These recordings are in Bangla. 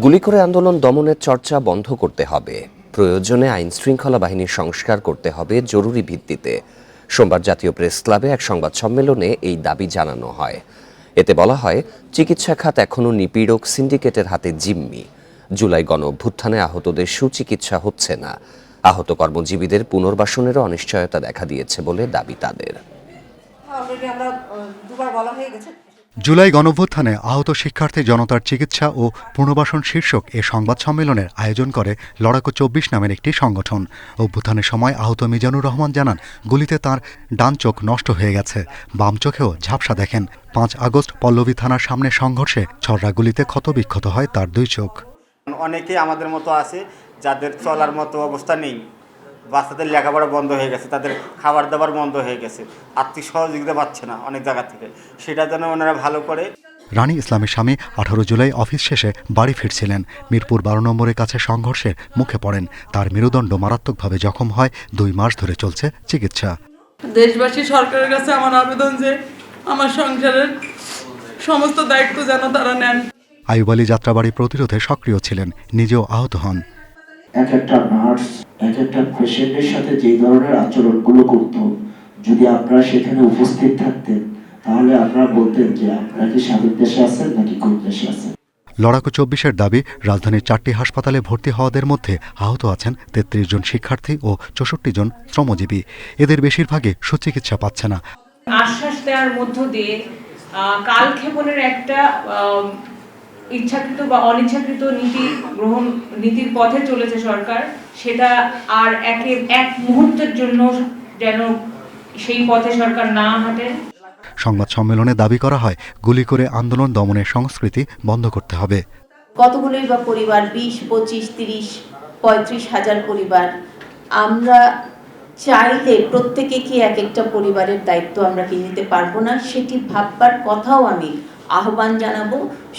গুলি করে আন্দোলন দমনের চর্চা বন্ধ করতে হবে। প্রয়োজনে আইন শৃঙ্খলা বাহিনীর সংস্কার করতে হবে জরুরি ভিত্তিতে। সোমবার জাতীয় প্রেস ক্লাবে এক সংবাদ সম্মেলনে এই দাবি জানানো হয়। এতে বলা হয়, চিকিৎসা খাত এখনও নিপীড়ক সিন্ডিকেটের হাতে জিম্মি। জুলাই গণ অভ্যুত্থানে আহতদের সুচিকিৎসা হচ্ছে না। আহত কর্মজীবীদের পুনর্বাসনেরও অনিশ্চয়তা দেখা দিয়েছে বলে দাবি তাদের। জুলাই গণঅভ্যুত্থানে আহত শিক্ষার্থী জনতার চিকিৎসা ও পুনর্বাসন শীর্ষক এ সংবাদ সম্মেলনের আয়োজন করে লড়াকু চব্বিশ নামের একটি সংগঠন। অভ্যুত্থানের সময় আহত মিজানুর রহমান জানান, গুলিতে তার ডান চোখ নষ্ট হয়ে গেছে, বাম চোখেও ঝাপসা দেখেন। পাঁচ আগস্ট পল্লবী থানার সামনে সংঘর্ষে ছড়রা গুলিতে ক্ষতবিক্ষত হয় তার দুই চোখ। অনেকেই আমাদের মতো আছে, যাদের চলার মতো অবস্থা নেই। বাচ্চাদের লেখাপড়া বন্ধ হয়ে গেছে তাদের খাবার দাবার বন্ধ হয়ে গেছে আর্থিক সহযোগিতা পাচ্ছে না অনেক জায়গা থেকে। সেটা যেন ওনারা ভালো করে রানী ইসলামের স্বামী আঠারো জুলাই অফিস শেষে বাড়ি ফিরছিলেন। মিরপুর বারো নম্বরের কাছে সংঘর্ষের মুখে পড়েন। তার মেরুদণ্ড মারাত্মকভাবে জখম হয় দুই মাস ধরে চলছে চিকিৎসা। দেশবাসী সরকারের কাছে আমার আবেদন যে আমার সংসারের সমস্ত দায়িত্ব যেন তারা নেন। আইব আলী যাত্রাবাড়ি প্রতিরোধে সক্রিয় ছিলেন নিজেও আহত হন। এক একটা নার্স এক একটা পেশেন্টের সাথে যে ধরনের আচরণগুলো করত যদি আপনারা সেখানে উপস্থিত থাকতেন তাহলে আপনারা বলতেন যে আপনারা কি স্বাধীন দেশে আছেন নাকি কোন দেশে আছেন? লড়াকু চব্বিশের দাবি রাজধানীর চারটি হাসপাতালে ভর্তি হওয়াদের মধ্যে আহত আছেন তেত্রিশ জন শিক্ষার্থী ও চৌষট্টি জন শ্রমজীবী। এদের বেশিরভাগই সুচিকিৎসা পাচ্ছে না। আশ্বাস দেওয়ার মধ্য দিয়ে কালক্ষেপণের একটা ইচ্ছাকৃত বা অনিচ্ছাকৃত নীতি গ্রহণ নীতির পথে চলেছে সরকার সেটা আর একে এক মুহূর্তের জন্য যেন সেই পথে সরকার না হাঁটেন সংবাদ সম্মেলনে দাবি করা হয় গুলি করে আন্দোলন দমনের সংস্কৃতি বন্ধ করতে হবে। কতগুলোই বা পরিবার বিশ পঁচিশ তিরিশ পঁয়ত্রিশ হাজার পরিবার আমরা চাইলে প্রত্যেকে কি এক একটা পরিবারের দায়িত্ব আমরা কি নিতে পারব না? সেটি ভাববার কথাও আমি আহ্বান জানাব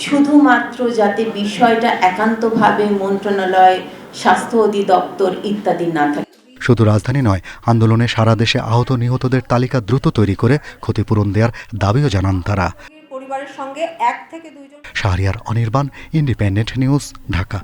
শুধুমাত্র যাতে বিষয়টা একান্তভাবে মন্ত্রণালয় স্বাস্থ্য অধিদপ্তর ইত্যাদি না থাকে। শুধু রাজধানী নয় আন্দোলনে সারা দেশে আহত নিহতদের তালিকা দ্রুত তৈরি করে ক্ষতিপূরণ দেওয়ার দাবিও জানান তারা। পরিবারের সঙ্গে এক থেকে দুইজন শাহরিয়ার অনির্বাণ ইন্ডিপেন্ডেন্ট নিউজ ঢাকা।